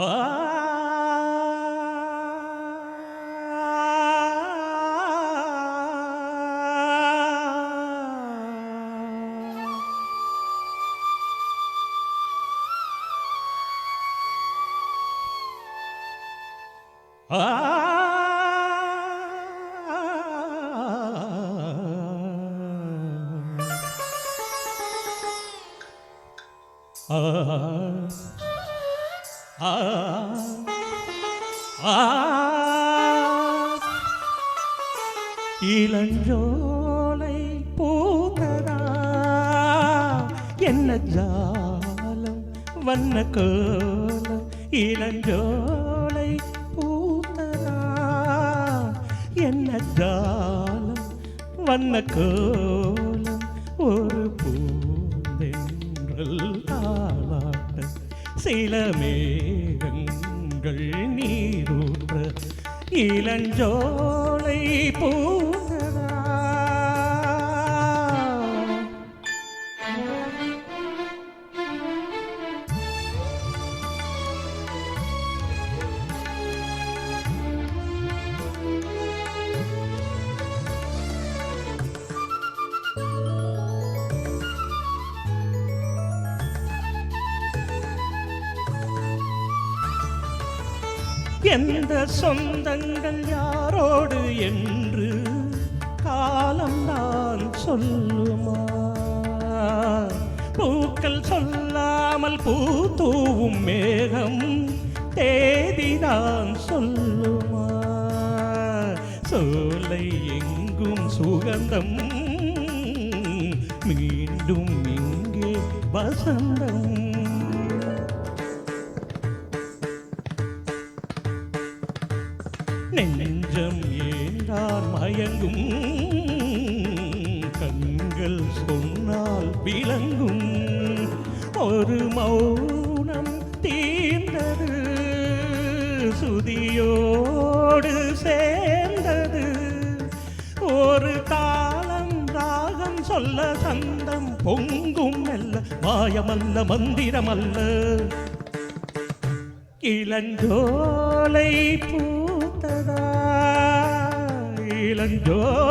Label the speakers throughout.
Speaker 1: Ah. Uh -huh. இளஞ்சோலை பூத்ததா? என்ன ஜாலம் வண்ண கோலம். இளஞ்சோலை பூத்ததா? என்ன ஜாலம் வண்ண கோலம். ஒரு சில மேகங்கள் நீரூற்ற இளஞ்சோலை பூ எந்த சொந்தங்கள் யாரோடு என்று காலம்தான் சொல்லுமா? பூக்கள் சொல்லாமல் பூத்தூவும் மேகம் தேதிதான் சொல்லுமா? சோலை எங்கும் சுகந்தம் மீண்டும் இங்கே வசந்தம். நெஞ்சம் ஏண்டார் மயங்கும் கண்கள் சொன்னால் விளங்கும். ஒரு மௌனம் தீர்ந்தது சுதியோடு சேர்ந்தது. ஒரு காலம் ராகம் சொல்ல சந்தம் பொங்கும் அல்ல மாயமல்ல மந்திரமல்ல. இளஞ்சோலை பூ பூத்ததா இளஞ்சோலை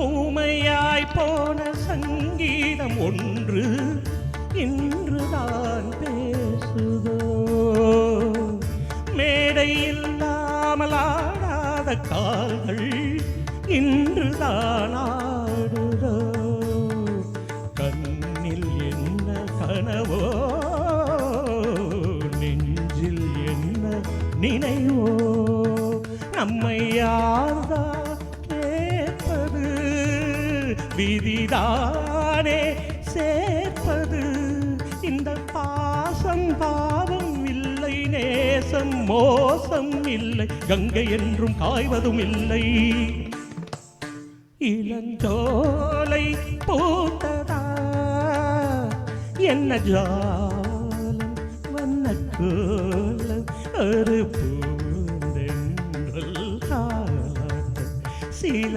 Speaker 1: ஊமையாய் போன சங்கீதம் ஒன்று இன்றுதான் பேசுதோ. மேடை இல்லாமல் ஆடாத கால்கள் இன்றுதான் ஆடுதோ. கண்ணில் என்ன கனவோ நெஞ்சில் என்ன நினைவோ. நம்மை யார்தான் விதிதானே சேர்ப்பது. இந்த பாசம் பாவம் இல்லை நேசம் மோசம் இல்லை கங்கை என்றும் காய்வதும் இல்லை. இளஞ்சோலை போட்டதா என்ன ஜாலம் வண்ண கோலம் ஒரு பூந்தென்றல் காலாட்ட சில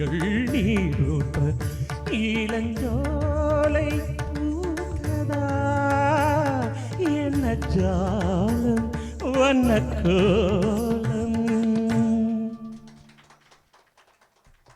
Speaker 1: கண்கள் நீரூற்ற இளஞ்சோலை பூத்ததா என்ன ஜாலம் வண்ணக்கோ